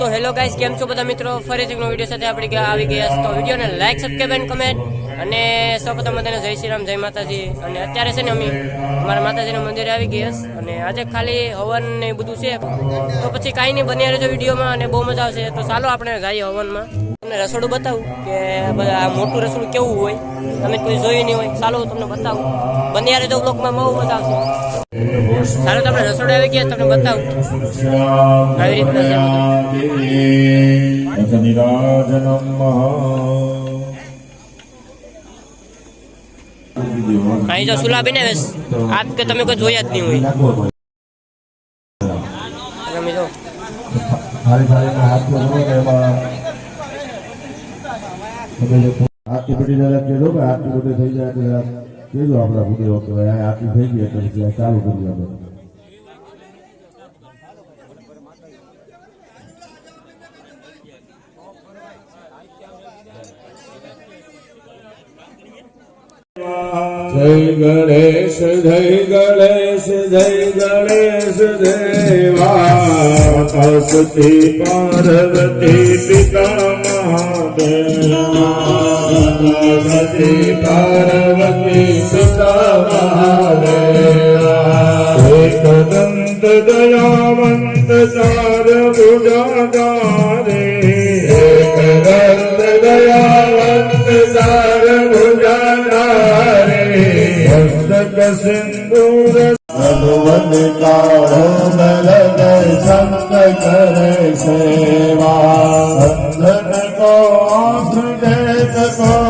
તો hello guys, કેમ છો બધા મિત્રો? ફરીથી એકનો વીડિયો સાથે આપણે આવી ગયા. તો વિડીયોને લાઈક સબસ્ક્રાઈબ એન્ડ કમેન્ટ અને સૌપ્રથમ બધાને જય શ્રી રામ, જય માતાજી. અને અત્યારે છે ને અમે અમારા માતાજીના મંદિરે આવી ગયા અને આજે ખાલી હવન ને બધું છે. તો પછી કાંઈ નહીં, બન્યા રહેજો વિડીયોમાં અને બહુ મજા આવશે. તો ચાલો આપણે જઈએ હવનમાં. તમને રસોડું બતાવું કે આ મોટું રસોડું કેવું હોય? તમે કોઈ જોયું નહીં હોય, ચાલો તમને બતાવું. બન્યા રહેજો બ્લોકમાં બહુ બતાવશો સારું ચાલો તો આપણે રસોડું આવી ગયા, તમને બતાવું. આવી રીતના અહીં જો સુલા ને છે. આ કે તમે કોઈ જોયા જ નહીં હોય. તમે જો. થાળી થાળીમાં હાથ કરો ને એમાં તમે જે આરતી પેટી દાદા કહેજો કે આરતી પેટી થઈ જાય એટલે કહેજો આપણા ભૂદેવો કે આરતી થઈ ગઈ એટલે ચાલુ કરી આપણે જય ગણેશ જય ગણેશ જય ગણેશ દેવા. પાર્વતી પાર્વતી પિતા મહાદેવ. પાર્વતી પિતા મહાદેવ. એક દંત દયાવંત ચાર ભુજાધારે હસ્તક સિંદૂર ભગવન કાળો મલદ સંત કરે સેવા બંધન કો આંખ કોડન કો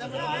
થેન્ક્સ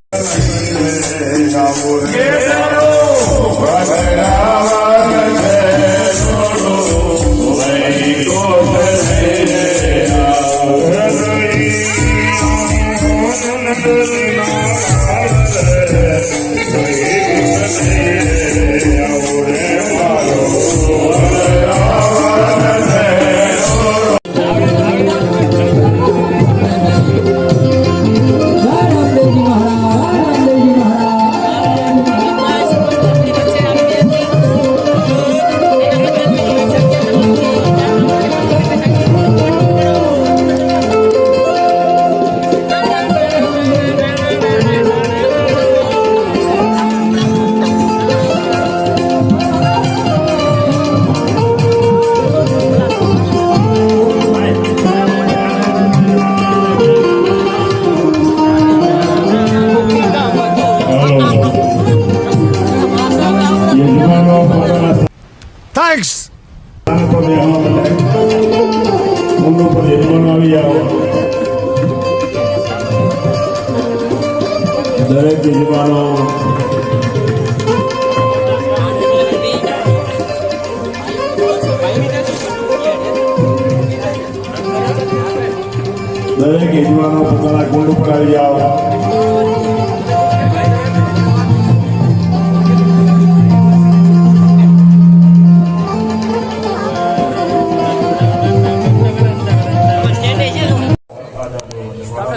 યજમાનો પોતાના ગુંડ ઉપકારી આવી.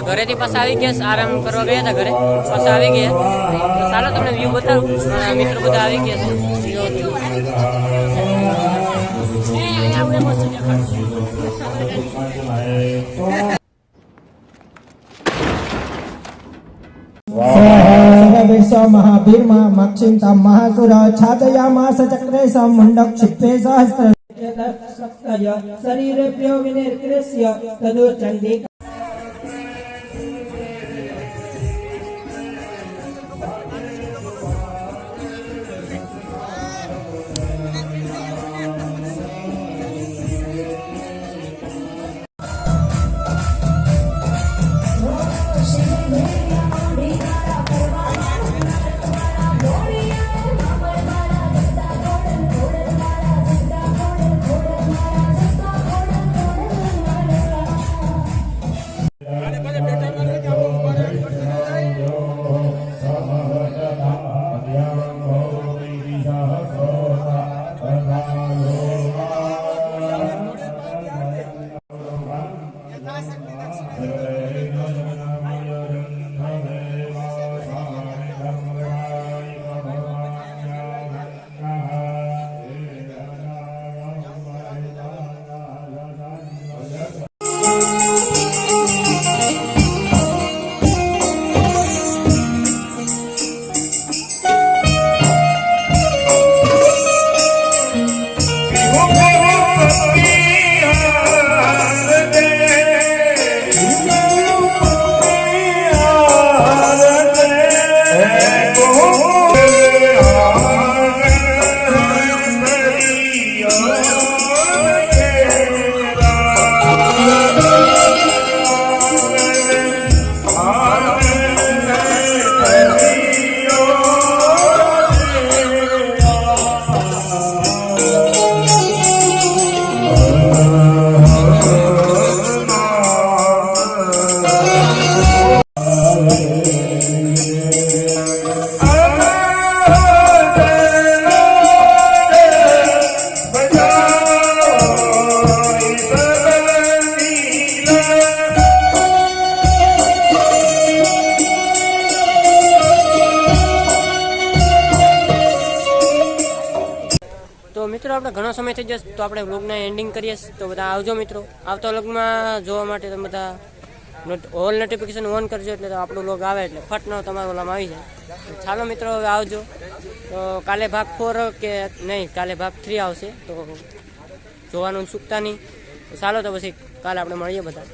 ઘરેથી પાછા આવી ગયા, આરામ કરવા ગયા હતા ઘરે. પાછા આવી ગયા. ચાલો તમને વ્યૂ બતાવું. મિત્રો બધા આવી ગયા છે. महाभीर्मा मक्षिन्तां महासुर छादयामास चक्रे मुण्डः क्षिप्ते सहस्र शरीरेभ्यो विनिर्कृष्य तदु Música આપણે ઘણો સમય થઈ જશે, તો આપણે વ્લોગના એન્ડિંગ કરીએ તો બધા આવજો મિત્રો. આવતા વ્લોગમાં જોવા માટે તમે બધા ઓલ નોટિફિકેશન ઓન કરજો એટલે આપણો વ્લોગ આવે એટલે ફટનો તમારો ઓલામાં આવી જાય. ચાલો મિત્રો, હવે આવજો. તો કાલે ભાગ ફોર કે નહીં, કાલે ભાગ થ્રી આવશે. તો જોવાનું ચૂકતા નહીં. ચાલો તો પછી કાલે આપણે મળીએ બધા.